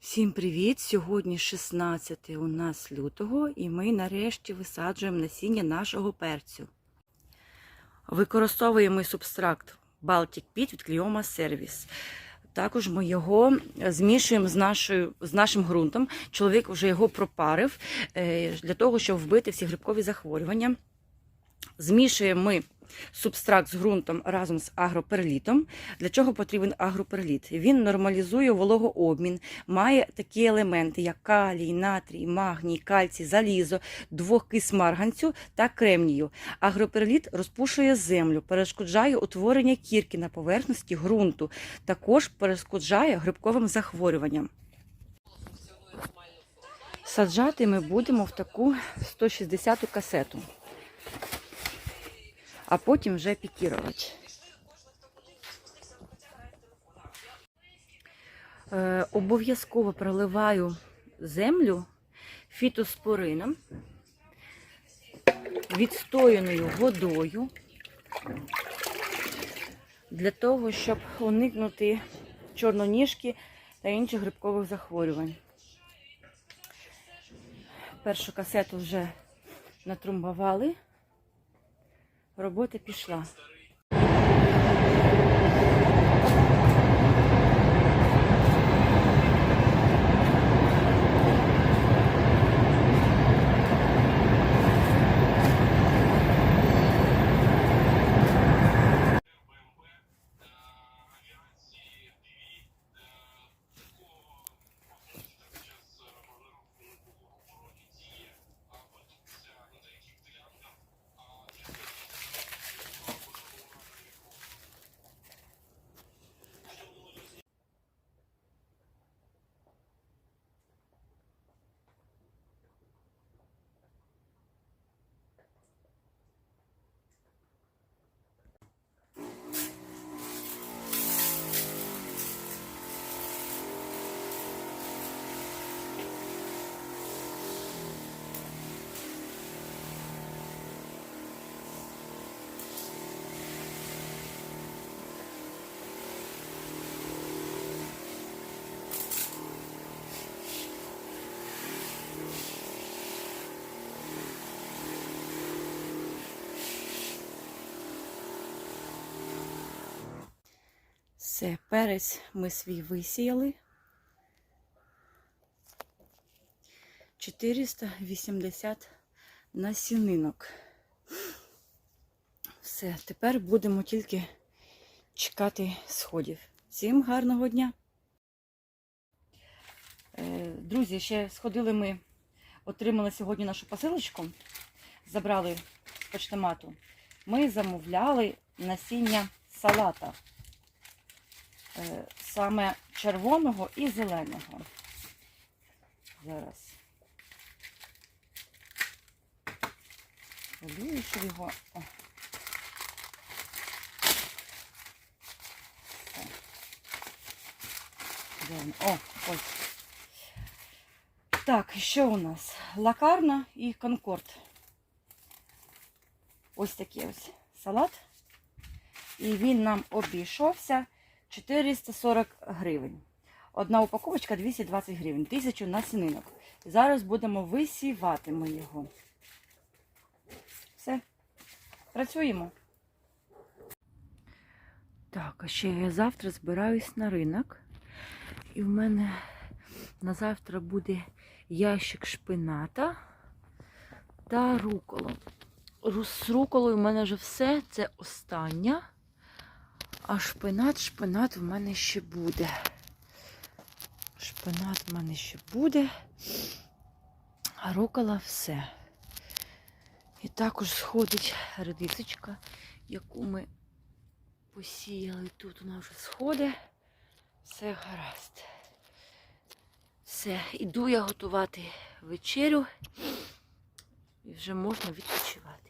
Всім привіт! Сьогодні 16 у нас лютого, і ми нарешті висаджуємо насіння нашого перцю. Використовуємо субстракт Baltic Pit від Clioma Service. Також ми його змішуємо з, нашою, з нашим ґрунтом. Чоловік вже його пропарив е, для того, щоб вбити всі грибкові захворювання. Змішуємо ми субстракт з ґрунтом разом з агроперлітом. Для чого потрібен агроперліт? Він нормалізує вологообмін, має такі елементи, як калій, натрій, магній, кальцій, залізо, двохкис марганцю та кремнію. Агроперліт розпушує землю, перешкоджає утворення кірки на поверхності ґрунту, також перешкоджає грибковим захворюванням. Саджати ми будемо в таку 160-ту касету а потім вже пікірувати. Е, обов'язково проливаю землю фітоспорином, відстояною водою, для того, щоб уникнути чорноніжки та інших грибкових захворювань. Першу касету вже натрумбували робота пішла. Все, перець ми свій висіяли. 480 насінинок. Все, тепер будемо тільки чекати сходів. Всім гарного дня! Е, Друзі, ще сходили ми, отримали сьогодні нашу посилочку, забрали з почтомату. Ми замовляли насіння салата. Е, саме червоного і зеленого. Зараз. Хвилюю, що його. О, ось. Так, що у нас? Лакарна і конкорд. Ось такий ось салат. І він нам обійшовся 440 гривень. Одна упаковочка 220 гривень, 1000 насінинок. Зараз будемо висівати ми його. Все, працюємо. Так, а ще я завтра збираюсь на ринок. І в мене на завтра буде ящик шпината та руколо. З руколою в мене вже все. Це остання. А шпинат, шпинат в мене ще буде. Шпинат в мене ще буде. А рукола все. І також сходить редисочка, яку ми посіяли. Тут вона вже сходить. Все гаразд. Все, іду я готувати вечерю і вже можна відпочивати.